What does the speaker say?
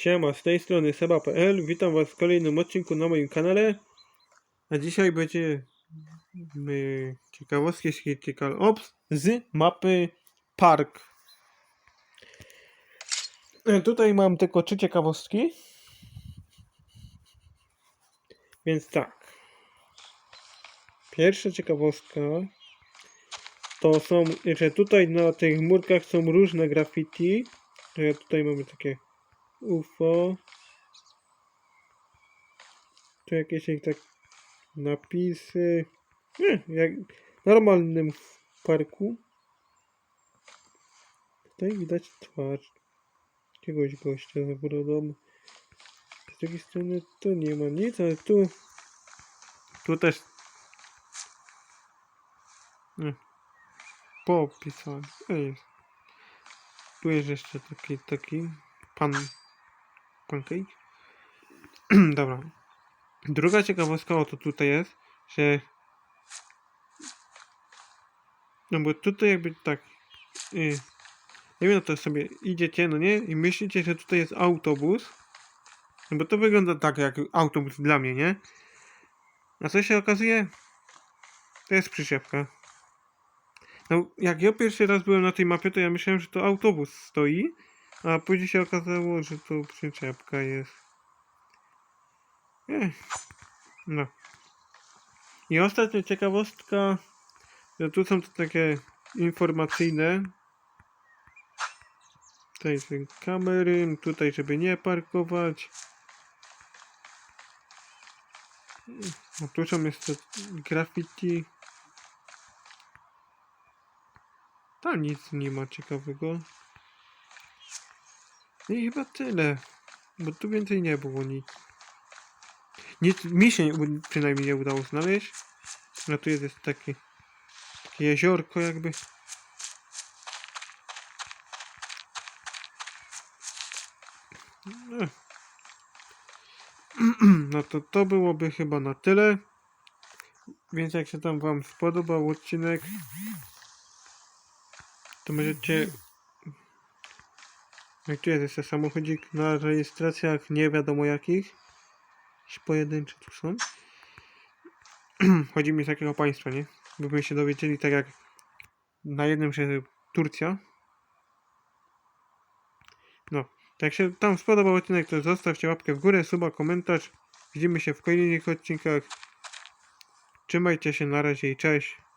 Siema, z tej strony seba.pl. Witam was w kolejnym odcinku na moim kanale. A dzisiaj będzie my, ciekawostki z Critical Ops z mapy Park. E, Tutaj mam tylko trzy ciekawostki. Więc tak. Pierwsza ciekawostka to są, że tutaj na tych murkach są różne graffiti. Że tutaj mamy takie UFO. Tu jakieś tak napisy. Nie, jak w normalnym parku. Tutaj widać twarz jakiegoś gościa za brodą. Z drugiej strony tu nie ma nic, ale tu tu też nie. Tu jest jeszcze taki, taki pan pancake. Dobra. Druga ciekawostka o to tutaj jest, że no bo tutaj jakby tak y, nie wiem, no to sobie idziecie, no nie? I myślicie, że tutaj jest autobus. No bo to wygląda tak jak autobus dla mnie, nie? A co się okazuje? To jest przyczepka. No, jak ja pierwszy raz byłem na tej mapie, to ja myślałem, że to autobus stoi, a później się okazało, że to przyczepka jest. Ech. No. I ostatnia ciekawostka, że tu są to takie informacyjne. Tutaj kamery, tutaj żeby nie parkować. No tu są jeszcze graffiti. Tam nic nie ma ciekawego. No I chyba tyle. Bo tu więcej nie było nic. Nic mi się nie- przynajmniej nie udało znaleźć. No tu jest, takie, takie jeziorko jakby. No. No to to byłoby chyba na tyle. Więc jak się tam wam spodobał odcinek, to możecie... Jak tu jest jeszcze samochodzik na rejestracjach nie wiadomo jakich. Pojedyncze tu są. Chodzi mi z jakiego państwa, nie? Byśmy się dowiedzieli tak jak na jednym, że Turcja. No, tak jak się tam spodobał odcinek, to zostawcie łapkę w górę, suba, komentarz. Widzimy się w kolejnych odcinkach. Trzymajcie się, na razie i cześć.